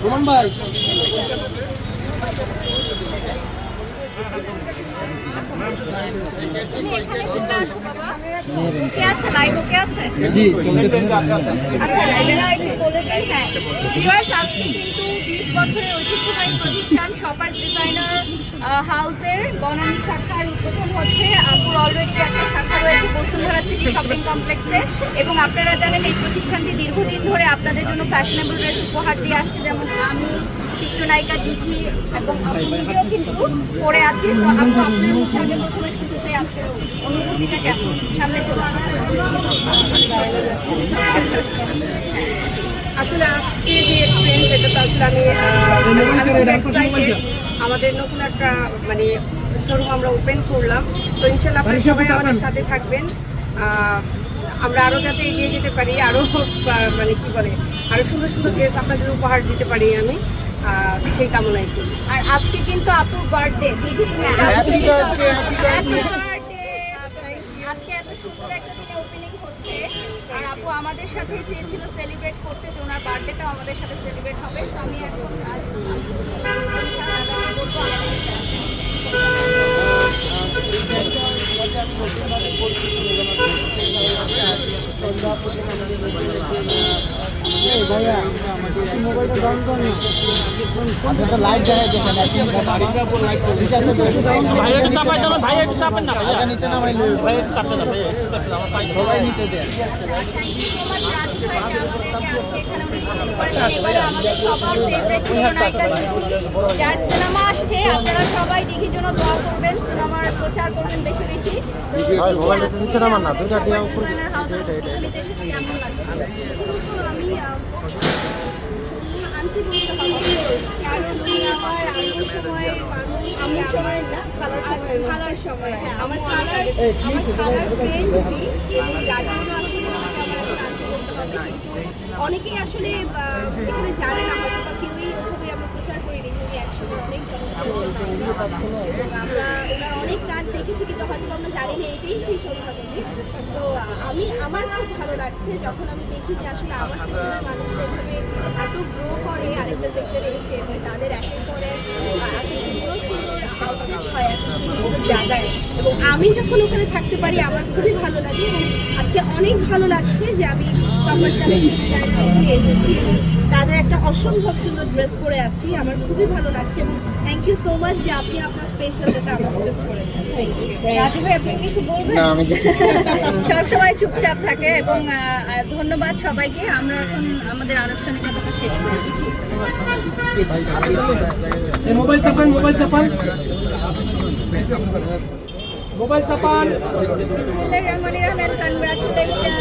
Roman ভাই। জি আচ্ছা বলে দিই হ্যাঁ। আজকে কিন্তু বিশ বছরের ঐতিহ্যবাহী প্রতিষ্ঠান শপার্স ডিজাইনার হাউসের বনানী শাখার উদ্বোধন হচ্ছে। আপুর অলরেডি একটা শাখা রয়েছে বসুন্ধরা সিটি শপিং কমপ্লেক্সে এবং আপনারা জানেন, এই প্রতিষ্ঠানটি দীর্ঘদিন ধরে আপনাদের জন্য ফ্যাশনেবল ড্রেস উপহার দিয়ে আসছে। যেমন আমি, চিত্রনায়িকা দিঘি এবং নিজেও কিন্তু পড়ে আছি। তো আপু, আপনার মুখে আগে প্রথমে শুনতে চাই আজকের অনুভূতিটা কেমন? সামনে চলে। আসলে আজকে যে এক্সপিরিয়েন্স এটা তো আসলে আমি আমাদের নতুন একটা মানে শোরুম আমরা ওপেন করলাম। তো ইনশাল্লাহ আপনারা সবাই আমাদের সাথে থাকবেন। আমরা আরও যাতে এগিয়ে যেতে পারি আরও আহ, মানে কি বলে আরও সুন্দর সুন্দর ড্রেস আপনাদের উপহার দিতে পারি আমি। সেই কামনাই করি। আর আজকে কিন্তু আপুর বার্থডে দিদি তুমি! আজকে এত সুন্দর একটা দিনে ওপেনিং হচ্ছে। আর আপু আমাদের সাথে চেয়েছিল সেলিব্রেট করতে যে ওনার বার্থডেটাও আমাদের সাথে সেলিব্রেট হবে। তো আমি এখন লাইট দেখা ভাই একটু চাপাই দেবো ভাই একটু চাপেন না ভাইয়া নিচে নামাই ভাই একটু চাপতে দাও ভাই একটু চাপতে আমার পাই সবাই নিতে দেয় যার সিনেমা আসছে আপনারা সবাই দিঘির জন্য দোয়া করবেন সিনেমার প্রচার করবেন বেশি বেশি ভাই, নামান না, দুইটা দিয়ে উপরে দিন। আমি আনটি বলতে হবে কারণ উনি আমার আম্মুর সময় আম্মুর সময় না খালার সময় খালার সময় হ্যাঁ আমার খালার আমার খালার ফ্রেন্ড যার জন্য আসলে অনেকেই আসলে এখানে জানে না বা কেউই ওভাবে আমরা প্রচার করিনি যে উনি অনেক আমরা ওনার অনেক কাজ দেখেছি কিন্তু হয়তো আমরা জানি না এটাই সেই তো আমি আমার খুব ভালো লাগছে যখন আমি দেখি যে আসলে আমার সেক্টরের মানুষরা এভাবে এত গ্রো করে আরেকটা সেক্টরে এসে। জায়গায়। এবং আমি যখন ওখানে থাকতে পারি, আমার খুবই ভালো লাগে এবং আজকে অনেক ভালো লাগছে যে আমি এখানে এসেছি তাদের একটা অসম্ভব সুন্দর ড্রেস পরে আছি আমার খুবই ভালো লাগছে এবং থ্যাংক ইউ সো মাচ যে আপনি আপনার স্পেশাল স্পেশালটা আমাকে চুজ করেছেন। থ্যাংক ইউ রাজু ভাই আপনি কিছু বলবেন? না আমি কিছু সবসময় চুপচাপ থাকে এবং ধন্যবাদ সবাইকে। আমরা এখন আমাদের আনুষ্ঠানিকতাটা শেষ করে। মোবাইল চাপান মোবাইল চাপান। মোবাইল চাপান। বিসমিল্লাহির রহমানির রহিম কনগ্রাচুলেশন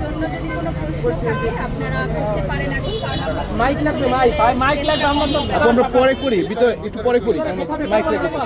জন্য যদি কোনো প্রশ্ন থাকে আপনারা করতে পারেন এখন কারণ আমরা মাইক লাগবে মাইক মাইক লাগবে আমরা পরে করি ভিতরে একটু পরে করি। মাইক মাইক লাগবে।